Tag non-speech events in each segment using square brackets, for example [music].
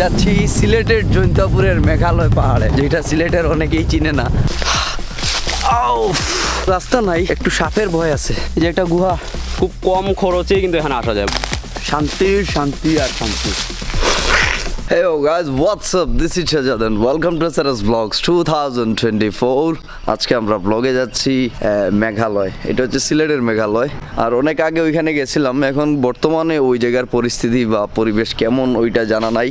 যাচ্ছি সিলেটের জৈন্তাপুরের মেঘালয় পাহাড়ে। যেটা সিলেটের অনেকেই চিনে না! রাস্তা নাই একটু সাপের ভয় আছে। এই যে একটা গুহা। খুব কম খরচে কিন্তু এখানে আসা যায়। শান্তির শান্তি আর শান্তি। Hey yo guys, what's up? This is Shajadan. Welcome to Saras Vlogs 2024. আজকে আমরা ব্লগে যাচ্ছি মেঘালয়। এটা হচ্ছে সিলেটের মেঘালয়। আর অনেক আগে ওইখানে গেছিলাম। এখন বর্তমানে ওই জায়গার পরিস্থিতি বা পরিবেশ কেমন ওইটা জানা নাই।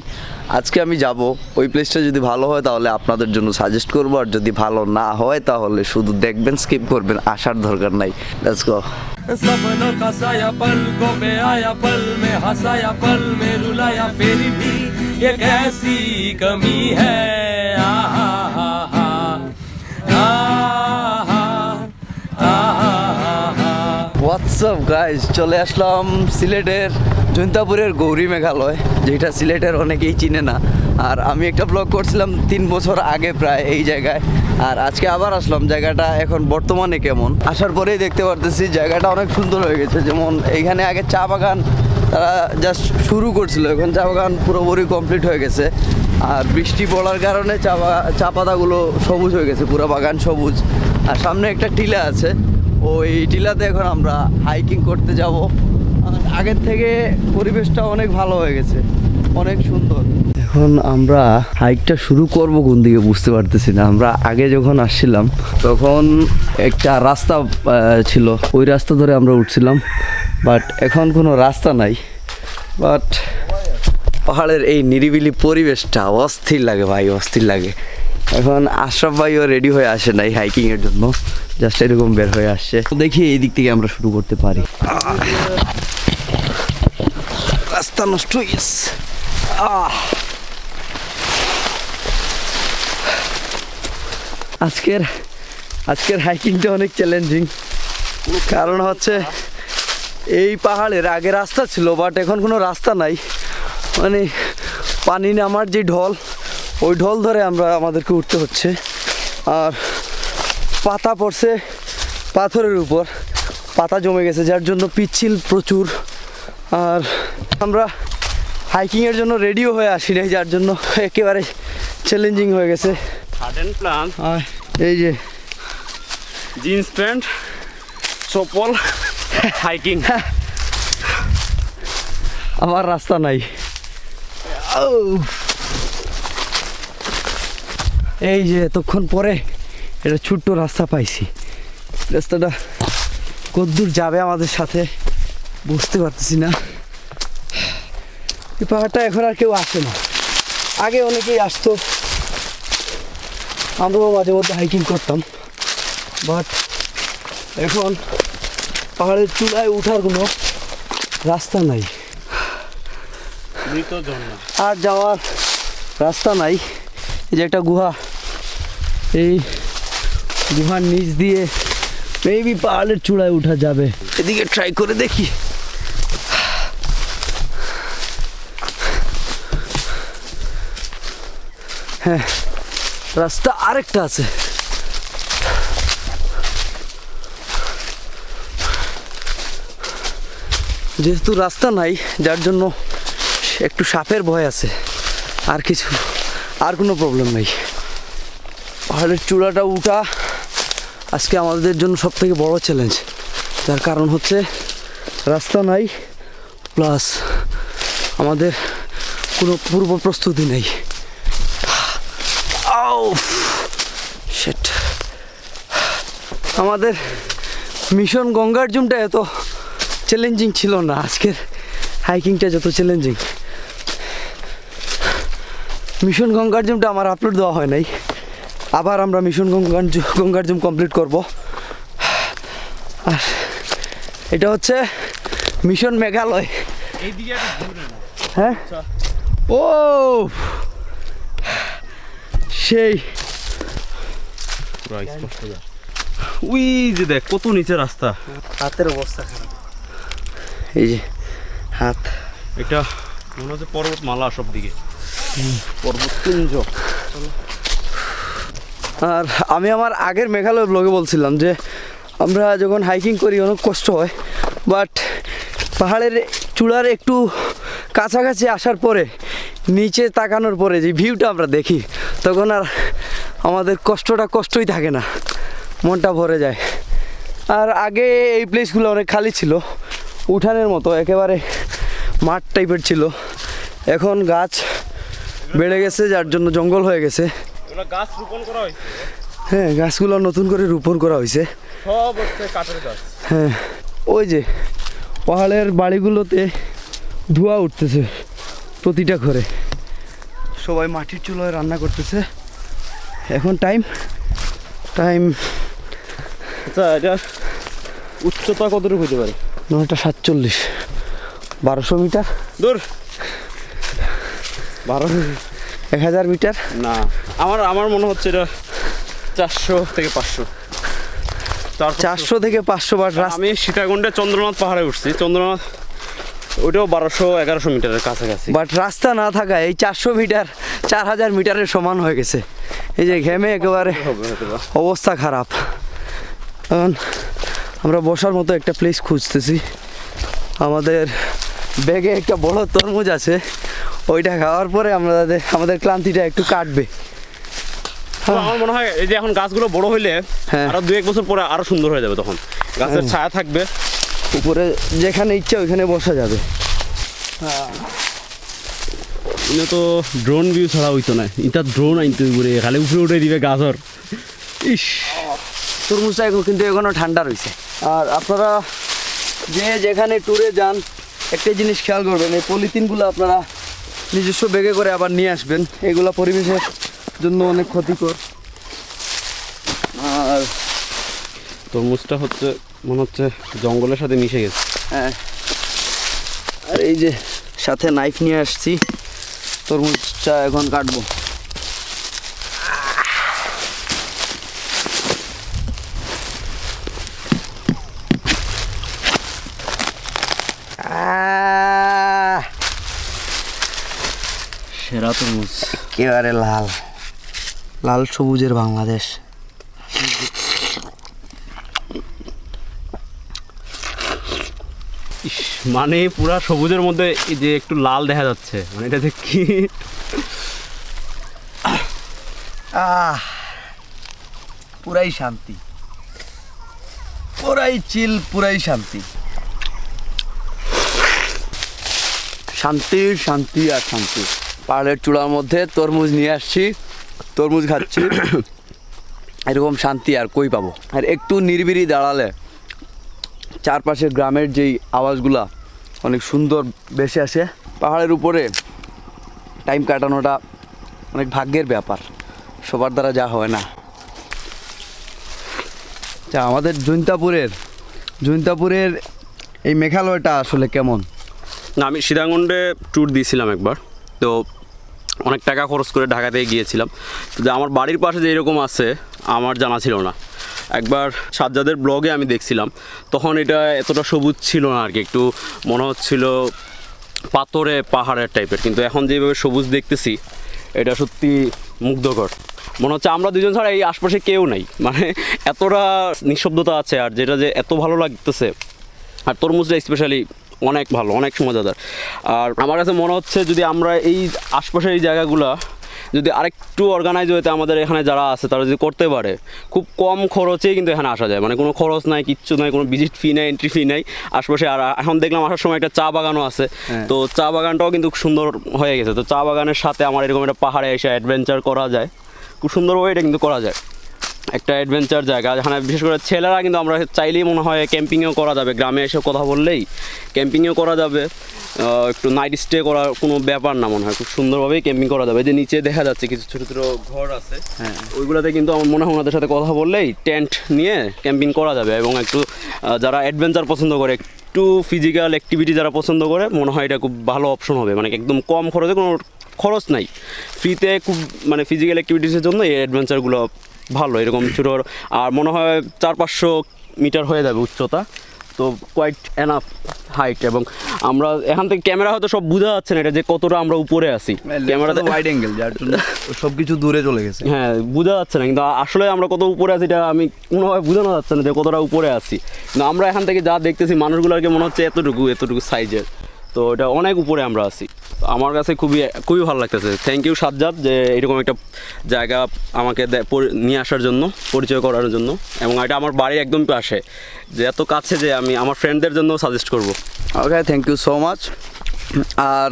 আজকে আমি যাব ওই প্লেসটা যদি ভালো হয় তাহলে আপনাদের জন্য সাজেস্ট করবো আর যদি ভালো না হয় তাহলে শুধু দেখবেন স্কিপ করবেন আসার দরকার নাই লেটস গো सपनों का साया पलकों में आया पल में हंसाया पल में रुलाया फिर भी ये कैसी कमी है आहा হোয়াটসঅ্যাপ গাইজ চলে আসলাম সিলেটের জৈন্তাপুরের গৌরী মেঘালয়, যেটা সিলেটের অনেকেই চিনে না। আর আমি একটা ব্লগ করছিলাম তিন বছর আগে প্রায় এই জায়গায়। আর আজকে আবার আসলাম, জায়গাটা এখন বর্তমানে কেমন? আসার পরেই দেখতে পারতেছি জায়গাটা অনেক সুন্দর হয়ে গেছে। যেমন এইখানে আগে চা বাগান, তারা জাস্ট শুরু করছিল, এখন চা বাগান পুরোপুরি কমপ্লিট হয়ে গেছে। আর বৃষ্টি পড়ার কারণে চা চা পাতাগুলো সবুজ হয়ে গেছে, পুরো বাগান সবুজ। আর সামনে একটা টিলা আছে ওই টিলাতে এখন আমরা হাইকিং করতে যাব। আগের থেকে পরিবেশটা অনেক ভালো হয়ে গেছে, অনেক সুন্দর। এখন আমরা হাইকটা শুরু করব কোন দিকে বুঝতে পারতেছি না। আমরা আগে যখন আসছিলাম, তখন একটা রাস্তা ছিল। ওই রাস্তা ধরে আমরা উঠছিলাম বাট এখন কোনো রাস্তা নাই। বাট পাহাড়ের এই নিরিবিলি পরিবেশটা অস্থির লাগে ভাই, অস্থির লাগে। এখন আশরাফ ভাইও রেডি হয়ে আসে নাই হাইকিং এর জন্য। জাস্ট এরকম বের হয়ে আসছে। দেখি এই দিক থেকে আমরা শুরু করতে পারি। রাস্তা নষ্ট হয়ে গেছে! আজকের আজকের হাইকিংটা অনেক চ্যালেঞ্জিং কারণ হচ্ছে, এই পাহাড়ের আগে রাস্তা ছিল বাট এখন কোনো রাস্তা নাই। মানে পানি নামার যে ঢল ওই ঢল ধরে আমরা আমাদেরকে উঠতে হচ্ছে। আর পাতা পড়ছে পাথরের উপর। পাতা জমে গেছে যার জন্য পিচ্ছিল প্রচুর। আর আমরা হাইকিংয়ের জন্য রেডিও হয়ে আসি নাই যার জন্য একেবারে চ্যালেঞ্জিং হয়ে গেছে। প্ল্যান এই যে জিন্স প্যান্ট চপল হাইকিং আমার রাস্তা নাই। আউ! এই যে এতক্ষণ পরে এটা ছোট্ট রাস্তা পাইছি। রাস্তাটা কদ্দূর যাবে আমাদের সাথে বুঝতে পারতেছি না। এই পাহাড়টা এখন আর কেউ আসে না। আগে অনেকেই আসতো। আমরাও মাঝে মধ্যে হাইকিং করতাম। বাট এখন পাহাড়ের চূড়ায় ওঠার কোনো রাস্তা নাই। আর যাওয়ার রাস্তা নাই। এই যে একটা গুহা। এই গুহার নিচ দিয়ে মেবি পাহাড়ের চূড়ায় উঠা যাবে। এদিকে ট্রাই করে দেখি। হ্যাঁ রাস্তা আরেকটা আছে। যেহেতু রাস্তা নাই, যার জন্য একটু সাপের ভয় আছে। আর কিছু, আর কোনো প্রবলেম নেই। পাহাড়ের চূড়াটা উঠা আজকে আমাদের জন্য সব থেকে বড় চ্যালেঞ্জ যার কারণ হচ্ছে রাস্তা নাই প্লাস আমাদের কোনো পূর্ব প্রস্তুতি নেই। Shit. আমাদের মিশন গঙ্গার জুমটা এত চ্যালেঞ্জিং ছিল না। আজকের হাইকিংটা যত চ্যালেঞ্জিং মিশন গঙ্গার্জুমটা আমার আপলোড দেওয়া হয় নাই। আবার আমরা মিশন গঙ্গার্জু গঙ্গার্জুম কমপ্লিট করব। আর এটা হচ্ছে মিশন মেঘালয়। হ্যাঁ? ও! সেই। উই যে দেখ কত নিচে রাস্তা। হাতের অবস্থা খারাপ। এই যে হাত। এটা মনে হচ্ছে পর্বতমালা সব দিকে পর্বতকুঞ্জ আর আমি আমার আগের মেঘালয় ব্লগে বলছিলাম যে, আমরা যখন হাইকিং করি অনেক কষ্ট হয় বাট পাহাড়ের চূড়ার একটু কাছাকাছি আসার পরে, নিচে তাকানোর পরে যে ভিউটা আমরা দেখি, তখন আর আমাদের কষ্টটা কষ্টই থাকে না, মনটা ভরে যায়। আর আগে এই প্লেসগুলো অনেক খালি ছিল, উঠানের মতো, একেবারে মাঠ টাইপের ছিল। এখন গাছ বেড়ে গেছে, যার জন্য জঙ্গল হয়ে গেছে। গাছ রোপণ করা হয়েছে? হ্যাঁ গাছগুলো নতুন করে রোপণ করা হয়েছে। সব হচ্ছে কাঠের গাছ। হ্যাঁ ওই যে পাহাড়ের বাড়িগুলোতে ধোঁয়া উঠতেছে প্রতিটা ঘরে। সবাই মাটির চুলোয় রান্না করতেছে। এখন টাইম টাইম আচ্ছা এটা উচ্চতা কতটুকু হতে পারে? নয়টা সাতচল্লিশ। বারোশো মিটার। দূর। বারো এক হাজার মিটার। না। আমার আমার মনে হচ্ছে এটা চারশো থেকে পাঁচশো। চারশো চারশো থেকে পাঁচশো বার আমি সীতাকুণ্ডে চন্দ্রনাথ পাহাড়ে উঠছি। চন্দ্রনাথ ওইটাও বারোশো এগারোশো মিটারের কাছাকাছি। বাট রাস্তা না থাকায় এই চারশো মিটার চার হাজার মিটারের সমান হয়ে গেছে। এই যে ঘেমে একেবারে। অবস্থা খারাপ। এখন আমরা বসার মতো একটা প্লেস খুঁজতেছি। আমাদের ব্যাগে একটা বড় তরমুজ আছে। ওইটা খাওয়ার পরে আমাদের আমাদের ক্লান্তিটা একটু কাটবে। আমার মনে হয় এই যে এখন গাছগুলো বড় হইলে হ্যাঁ। আরও দু এক বছর পরে আরও সুন্দর হয়ে যাবে তখন। গাছের ছায়া থাকবে। উপরে যেখানে ইচ্ছা ওইখানে বসা যাবে। ইনে তো ড্রোন ভিউ ছাড়া হইতো না। এটা ড্রোন আনতে ঘুরে খালি উপরে উঠে দিবে গাছর ইস। তরমুজটা এখন কিন্তু এখনও ঠান্ডা রয়েছে আর আপনারা যে যেখানে ট্যুরে যান একটা জিনিস খেয়াল করবেন এই পলিথিনগুলো আপনারা নিজস্ব বেগে করে আবার নিয়ে আসবেন। এগুলো পরিবেশের জন্য অনেক ক্ষতিকর। আর তরমুজটা হচ্ছে মনে হচ্ছে জঙ্গলের সাথে মিশে গেছে। হ্যাঁ। আর এই যে সাথে নাইফ নিয়ে আসছি তরমুজটা এখন কাটবো। সেরা তরমুজ। একেবারে লাল। লাল সবুজের বাংলাদেশ। মানে পুরা সবুজের মধ্যে এই যে একটু লাল দেখা যাচ্ছে। মানে এটা যে কি? আহ পুরাই শান্তি। পুরাই চিল পুরাই শান্তি। শান্তি শান্তি আর শান্তি। পাহাড়ের চূড়ার মধ্যে তরমুজ নিয়ে আসছি। তরমুজ খাচ্ছি। [coughs] এরকম শান্তি আর কই পাবো? আর একটু নিরিবিরি দাঁড়ালে চারপাশের গ্রামের যেই আওয়াজগুলা অনেক সুন্দর বেশি আসে। পাহাড়ের উপরে টাইম কাটানোটা অনেক ভাগ্যের ব্যাপার। সবার দ্বারা যা হয় না। আচ্ছা আমাদের জৈন্তাপুরের জৈন্তাপুরের এই মেঘালয়টা আসলে কেমন? না আমি সীতাকুণ্ডে ট্যুর দিয়েছিলাম একবার। তো অনেক টাকা খরচ করে ঢাকাতে গিয়েছিলাম। যে আমার বাড়ির পাশে যে এরকম আছে, আমার জানা ছিল না। একবার সাজ্জাদের ব্লগে আমি দেখছিলাম, তখন এটা এতটা সবুজ ছিল না আর কি একটু মনে হচ্ছিল পাথরে, পাহাড়ের টাইপের। কিন্তু এখন যেভাবে সবুজ দেখতেছি, এটা সত্যি মুগ্ধকর। মনে হচ্ছে আমরা দুজন ছাড়া এই আশপাশে কেউ নাই। মানে এতটা নিঃশব্দতা আছে, আর যেটা যে এত ভালো লাগতেছে, আর তরমুজটা স্পেশালি অনেক ভালো অনেক মজাদার। আর আমার কাছে মনে হচ্ছে যদি আমরা এই আশপাশের এই জায়গাগুলো যদি আরেকটু অর্গানাইজ হইতে আমাদের এখানে যারা আছে তারা যদি করতে পারে খুব কম খরচেই কিন্তু এখানে আসা যায়। মানে কোনো খরচ নাই কিচ্ছু নাই কোনো ভিজিট ফি নাই এন্ট্রি ফি নাই আশপাশে। আর এখন দেখলাম আসার সময় একটা চা বাগানও আছে। হ্যাঁ। তো চা বাগানটাও কিন্তু সুন্দর হয়ে গেছে। তো চা বাগানের সাথে আমার এরকম একটা পাহাড়ে এসে অ্যাডভেঞ্চার করা যায়। খুব সুন্দরভাবে এটা কিন্তু করা যায়। একটা অ্যাডভেঞ্চার জায়গা যেখানে বিশেষ করে ছেলেরা কিন্তু আমরা চাইলেই মনে হয় ক্যাম্পিংও করা যাবে। গ্রামে এসে কথা বললেই ক্যাম্পিংও করা যাবে। একটু নাইট স্টে করার কোনো ব্যাপার না মনে হয় খুব সুন্দরভাবেই ক্যাম্পিং করা যাবে। যে নিচে দেখা যাচ্ছে কিছু ছোটো ছোটো ঘর আছে। হ্যাঁ। ওইগুলোতে কিন্তু আমার মনে হয় ওনাদের সাথে কথা বললেই টেন্ট নিয়ে ক্যাম্পিং করা যাবে এবং একটু যারা অ্যাডভেঞ্চার পছন্দ করে একটু ফিজিক্যাল অ্যাক্টিভিটি যারা পছন্দ করে মনে হয় এটা খুব ভালো অপশন হবে। মানে একদম কম খরচে কোনো খরচ নাই। ফ্রিতে খুব মানে ফিজিক্যাল অ্যাক্টিভিটিসের জন্য এই অ্যাডভেঞ্চারগুলো ভালো এরকম ছোটো আর মনে হয় চার পাঁচশো মিটার হয়ে যাবে উচ্চতা। তো কোয়াইট এনাফ হাইট এবং আমরা এখান থেকে ক্যামেরা হয়তো সব বোঝা যাচ্ছে না এটা যে কতটা আমরা উপরে আছি। ক্যামেরাতে ওয়াইড অ্যাঙ্গেল যার জন্য সব কিছু দূরে চলে গেছে। হ্যাঁ বোঝা যাচ্ছে না কিন্তু আসলে আমরা কত উপরে আছি এটা আমি কোনোভাবে বোঝানো যাচ্ছে না যে কতটা উপরে আছি। কিন্তু আমরা এখান থেকে যা দেখতেছি মানুষগুলোকে মনে হচ্ছে এতটুকু এতটুকু সাইজের তো এটা অনেক উপরে আমরা আছি। আমার কাছে খুবই খুবই ভালো লাগতেছে। থ্যাংক ইউ সাজ্জাদ যে এরকম একটা জায়গা আমাকে নিয়ে আসার জন্য, পরিচয় করার জন্য এবং এটা আমার বাড়ির একদম পাশে। যে এত কাছে যে আমি আমার ফ্রেন্ডদের জন্য সাজেস্ট করব। Okay thank you so much আর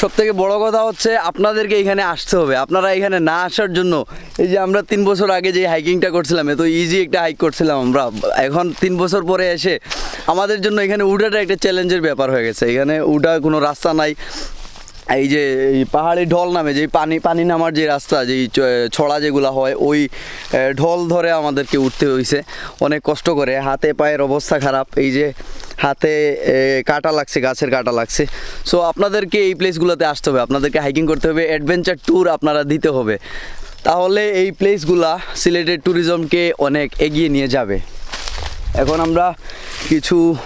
সব থেকে বড় কথা হচ্ছে আপনাদেরকে এখানে আসতে হবে। আপনারা এখানে না আসার জন্য, এই যে আমরা তিন বছর আগে যে হাইকিংটা করছিলাম, এত ইজি একটা হাইক করছিলাম আমরা। এখন তিন বছর পরে এসে আমাদের জন্য এখানে উঠাটা একটা চ্যালেঞ্জের ব্যাপার হয়ে গেছে। এখানে উঠা কোনো রাস্তা নাই। এই যে, এই পাহাড়ি ঢল নামে যে পানি পানি নামার যে রাস্তা চ- ছড়া যেগুলো হয়, ওই ঢল ধরে আমাদেরকে উঠতে হয়েছে অনেক কষ্ট করে। হাতে পায়ের অবস্থা খারাপ। এই যে হাতে কাটা লাগছে, গাছের কাটা লাগছে। সো আপনাদেরকে এই প্লেসগুলোতে আসতে হবে। আপনাদেরকে হাইকিং করতে হবে। অ্যাডভেঞ্চার ট্যুর আপনারা দিতে হবে। তাহলে এই প্লেসগুলা সিলেটের ট্যুরিজমকে অনেক এগিয়ে নিয়ে যাবে। এখন আমরা কিছু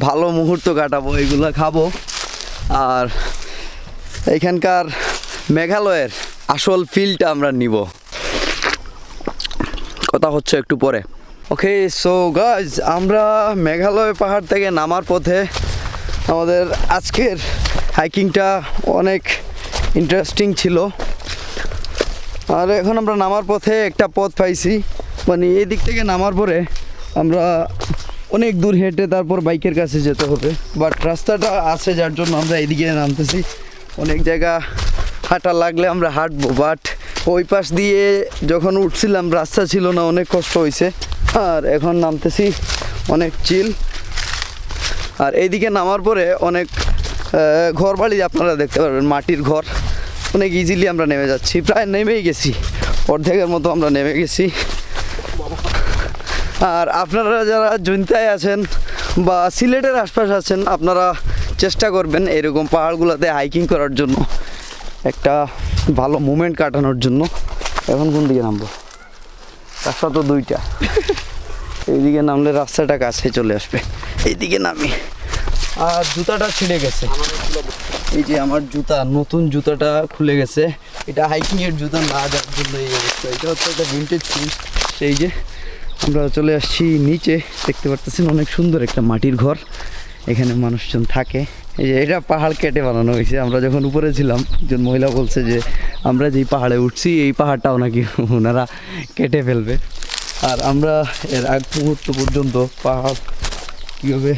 ভালো মুহূর্ত কাটাবো, এগুলো খাব। আর এখানকার মেঘালয়ের আসল ফিলটা আমরা নিব। কথা হচ্ছে একটু পরে। ওকে সো গাইজ আমরা মেঘালয় পাহাড় থেকে নামার পথে আমাদের আজকের হাইকিংটা অনেক ইন্টারেস্টিং ছিল। আর এখন আমরা নামার পথে একটা পথ পাইছি। মানে এই দিক থেকে নামার পরে আমরা অনেক দূর হেঁটে তারপর বাইকের কাছে যেতে হবে। বাট রাস্তাটা আছে যার জন্য আমরা এইদিকে নামতেছি। অনেক জায়গা হাঁটা লাগলে আমরা হাঁটবো বাট ওই পাশ দিয়ে যখন উঠছিলাম, রাস্তা ছিল না, অনেক কষ্ট হয়েছে। আর এখন নামতেছি অনেক চিল। আর এইদিকে নামার পরে অনেক ঘর বাড়ি আপনারা দেখতে পারবেন, মাটির ঘর। অনেক ইজিলি আমরা নেমে যাচ্ছি। প্রায় নেমেই গেছি। অর্ধেকের মতো আমরা নেমে গেছি। আর আপনারা যারা জুনতায় আছেন বা সিলেটের আশপাশ আছেন, আপনারা চেষ্টা করবেন এরকম পাহাড়গুলোতে হাইকিং করার জন্য। একটা ভালো মুমেন্ট কাটানোর জন্য। এখন কোন দিকে নামবো? রাস্তা তো দুইটা। [laughs] এইদিকে নামলে রাস্তাটা কাছে চলে আসবে। এইদিকে নামি। আর জুতাটা ছিঁড়ে গেছে। এই যে আমার জুতা নতুন জুতাটা খুলে গেছে। এটা হাইকিংয়ের এর জুতা না যার জন্য এই অবস্থা। এটা হচ্ছে একটা ভিন্টেজ সেই যে আমরা চলে আসছি নিচে। দেখতে পারতেছেন অনেক সুন্দর একটা মাটির ঘর। এখানে মানুষজন থাকে। এই যে এটা পাহাড় কেটে বানানো হয়েছে। আমরা যখন উপরে ছিলাম, একজন মহিলা বলছে যে, আমরা যেই পাহাড়ে উঠছি, এই পাহাড়টাও নাকি ওনারা কেটে ফেলবে। আর আমরা এর আগ মুহূর্ত পর্যন্ত পাহাড় কীভাবে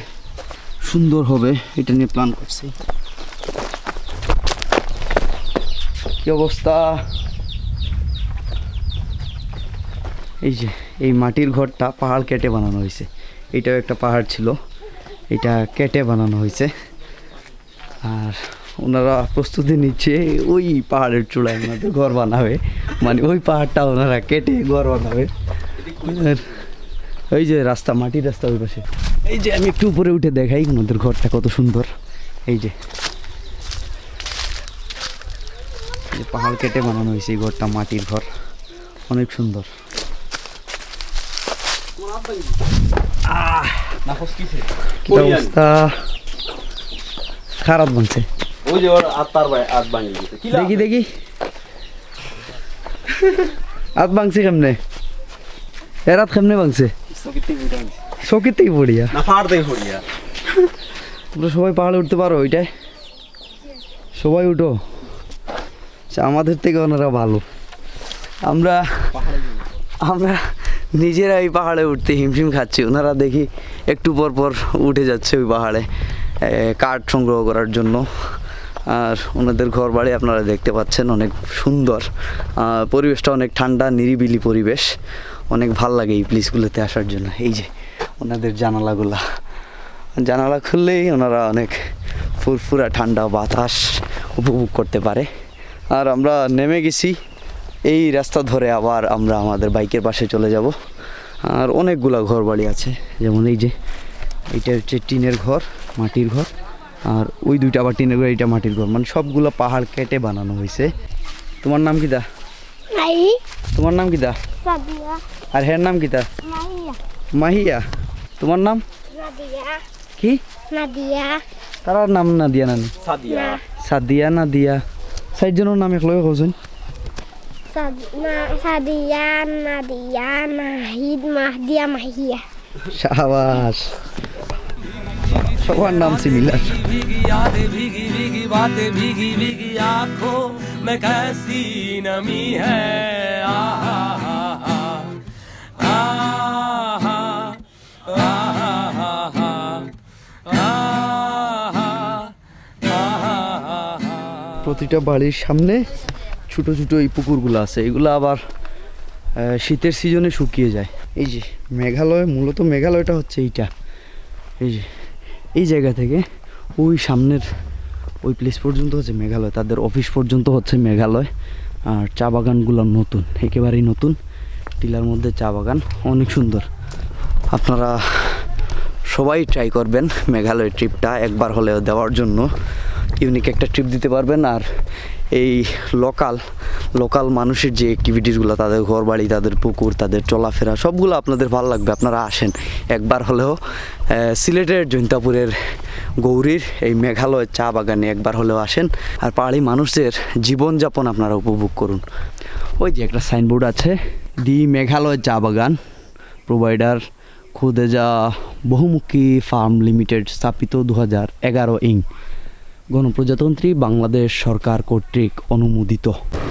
সুন্দর হবে, এটা নিয়ে প্ল্যান করছি। কি অবস্থা? এই যে, এই মাটির ঘরটা পাহাড় কেটে বানানো হয়েছে। এটাও একটা পাহাড় ছিল। এটা কেটে বানানো হয়েছে। আর ওনারা প্রস্তুতি নিচ্ছে, ওই পাহাড়ের চূড়ায় ওনাদের ঘর বানাবে। মানে ওই পাহাড়টা ওনারা কেটে ঘর বানাবে। এই যে রাস্তা, মাটির রাস্তা ওই পাশে। এই যে আমি একটু উপরে উঠে দেখাই ওনাদের ঘরটা কত সুন্দর। এই যে পাহাড় কেটে বানানো হয়েছে এই ঘরটা, মাটির ঘর। অনেক সুন্দর। কি অবস্থা? খারাপ বলছে। ওই যে ওর আত্মার হাত ভাঙি দেখি দেখি। হাত ভাঙছে কেমনে? এর হাত কেমনে ভাঙছে? চকিতেই পড়িয়া? না পাহাড় থেকে পড়িয়া। তোমরা সবাই পাহাড়ে উঠতে পারো ওইটাই সবাই উঠো। আচ্ছা, আমাদের থেকে ওনারা ভালো। আমরা আমরা নিজেরা এই পাহাড়ে উঠতে হিমশিম খাচ্ছি। ওনারা দেখি একটু পর পর উঠে যাচ্ছে ওই পাহাড়ে কাঠ সংগ্রহ করার জন্য। আর ওনাদের ঘর বাড়ি আপনারা দেখতে পাচ্ছেন, অনেক সুন্দর। পরিবেশটা অনেক ঠান্ডা, নিরিবিলি পরিবেশ। অনেক ভালো লাগে এই প্লেসগুলোতে আসার জন্য। এই যে, ওনাদের জানালাগুলা। জানালা খুললেই ওনারা অনেক ফুরফুরা ঠান্ডা বাতাস উপভোগ করতে পারে। আর আমরা নেমে গেছি এই রাস্তা ধরে আবার আমরা আমাদের বাইকের পাশে চলে যাব। আর অনেকগুলা ঘর বাড়ি আছে যেমন এই যে এইটা হচ্ছে টিনের ঘর মাটির ঘর আর ওই দুইটা আবার টিনের ঘর এইটা মাটির ঘর। মানে সবগুলো পাহাড় কেটে বানানো হয়েছে তোমার নাম কি দা? তোমার নাম কি দা? আর হের নাম কি দা? মাহিয়া। তোমার নাম? কি? তার নাম না দিয়া নানি? সাদিয়া। সাদিয়া না দিয়া চারজনের নাম এক একলগে কওচোন। Sad, na, Sadia, Nadia, Nahid, Mahdia, Mahia. সাবাস সবার নাম সিমিলার भीगी यादें भीगी भीगी बातें भीगी भीगी आंखों में कैसी नमी है आहा हा हा आहा आहा हा हा आहा आहा हा প্রতিটা বাড়ির সামনে ছোট ছোটো এই পুকুরগুলো আছে, এগুলো আবার শীতের সিজনে শুকিয়ে যায়। এই যে মেঘালয়, মূলত মেঘালয়টা হচ্ছে এইটা। এই যে, এই জায়গা থেকে ওই সামনের ওই প্লেস পর্যন্ত হচ্ছে মেঘালয়, তাদের অফিস পর্যন্ত হচ্ছে মেঘালয়। আর চা বাগানগুলো নতুন, একেবারেই নতুন। টিলার মধ্যে চা বাগান, অনেক সুন্দর। আপনারা সবাই ট্রাই করবেন মেঘালয় ট্রিপটা একবার হলেও দেওয়ার জন্য। ইউনিক একটা ট্রিপ দিতে পারবেন, আর এই লোকাল লোকাল মানুষের যে অ্যাক্টিভিটিসগুলো তাদের ঘর বাড়ি তাদের পুকুর, তাদের চলাফেরা, সবগুলো আপনাদের ভালো লাগবে, আপনারা আসেন। একবার হলেও সিলেটের জৈন্তাপুরের গৌরীর এই মেঘালয় চা বাগানে একবার হলেও আসেন, আর পাহাড়ি মানুষদের জীবনযাপন আপনারা উপভোগ করুন। ওই যে একটা সাইনবোর্ড আছে, দি মেঘালয় চা বাগান প্রোভাইডার খুদেজা বহুমুখী ফার্ম লিমিটেড, স্থাপিত দু হাজার এগারো ইং। গণপ্রজাতন্ত্রী বাংলাদেশ সরকার কর্তৃক অনুমোদিত।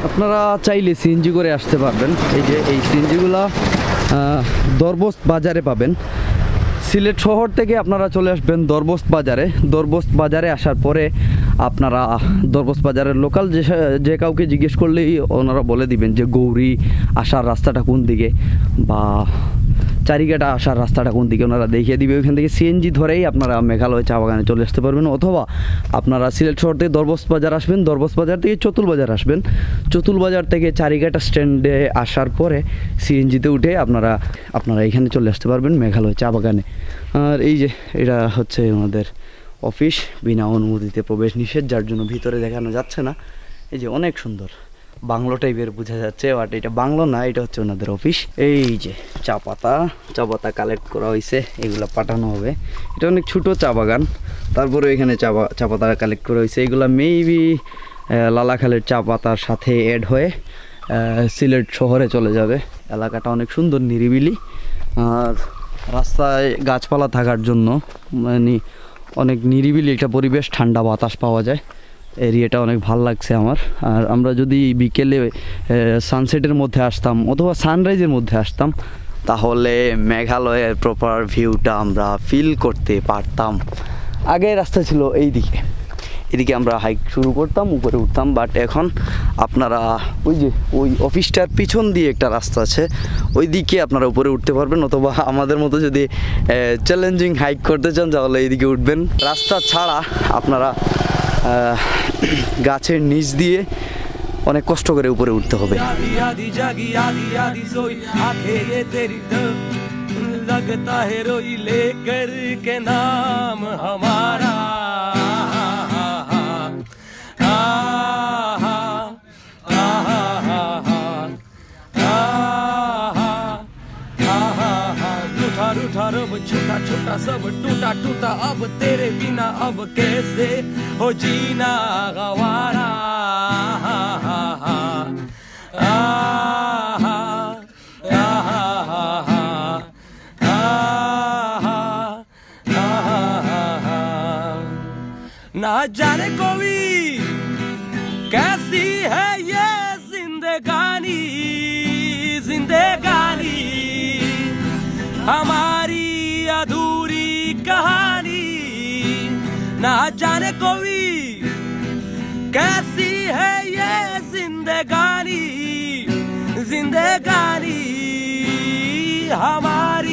আপনারা চাইলে সিএনজি করে আসতে পারবেন। এই যে এই সিএনজিগুলা দরবস্ত বাজারে পাবেন। সিলেট শহর থেকে আপনারা চলে আসবেন দরবস্ত বাজারে। দরবস্ত বাজারে আসার পরে আপনারা, দরবস্ত বাজারের লোকাল যে যে কাউকে জিজ্ঞেস করলেই ওনারা বলে দিবেন যে গৌরী, আসার রাস্তাটা কোন দিকে? বা চারিঘাটা আসার রাস্তাটা কোন দিকে ওনারা দেখিয়ে দিবে? ওইখান থেকে সিএনজি ধরেই আপনারা মেঘালয় চা বাগানে চলে আসতে পারবেন। অথবা আপনারা সিলেট শহর থেকে দরবস্ত বাজার আসবেন দরবস্ত বাজার থেকে চতুল বাজার আসবেন। চতুল বাজার থেকে চারিঘাটা স্ট্যান্ডে আসার পরে সিএনজিতে উঠে আপনারা আপনারা এখানে চলে আসতে পারবেন মেঘালয় চা বাগানে। আর এই যে, এটা হচ্ছে আমাদের অফিস, বিনা অনুমতিতে প্রবেশ নিষেধ, যার জন্য ভিতরে দেখানো যাচ্ছে না। এই যে অনেক সুন্দর। বাংলো টাইপের বোঝা যাচ্ছে বাট এটা বাংলো না, এটা হচ্ছে ওনাদের অফিস এই যে চা পাতা চা পাতা কালেক্ট করা হয়েছে এগুলো পাঠানো হবে। এটা অনেক ছোটো চা বাগান, তারপরে এখানে চা চা পাতা কালেক্ট করা হয়েছে এগুলো মেবি লালাখালের চা পাতার সাথে অ্যাড হয়ে সিলেট শহরে চলে যাবে। এলাকাটা অনেক সুন্দর, নিরিবিলি। আর রাস্তায় গাছপালা থাকার জন্য মানে অনেক নিরিবিলি একটা পরিবেশ, ঠান্ডা বাতাস পাওয়া যায়। এরিয়াটা অনেক ভালো লাগছে আমার। আর আমরা যদি বিকেলে সানসেটের মধ্যে আসতাম অথবা সানরাইজের মধ্যে আসতাম, তাহলে মেঘালয়ের প্রপার ভিউটা আমরা ফিল করতে পারতাম। আগে রাস্তা ছিল এই দিকে এদিকে আমরা হাইক শুরু করতাম উপরে উঠতাম বাট এখন আপনারা ওই যে ওই অফিসটার পিছন দিয়ে একটা রাস্তা আছে ওই দিকে আপনারা উপরে উঠতে পারবেন অথবা আমাদের মতো যদি চ্যালেঞ্জিং হাইক করতে চান তাহলে এইদিকে উঠবেন রাস্তা ছাড়া আপনারা আহ, গাছের নিচ দিয়ে অনেক কষ্ট করে উপরে উঠতে হবে आधी आधी जागी आधी आधी सोई आंखें ये तेरी तो लगता है रोई लेकर के नाम हमारा छोटा सब टूटा टूटा अब तेरे बिना अब कैसे हो जीना गवारा ना जाने कोई कैसी है ये जिंदगानी जिंदगानी हमारी ना जाने कोई कैसी है ये जिंदगानी जिंदगानी हमारी।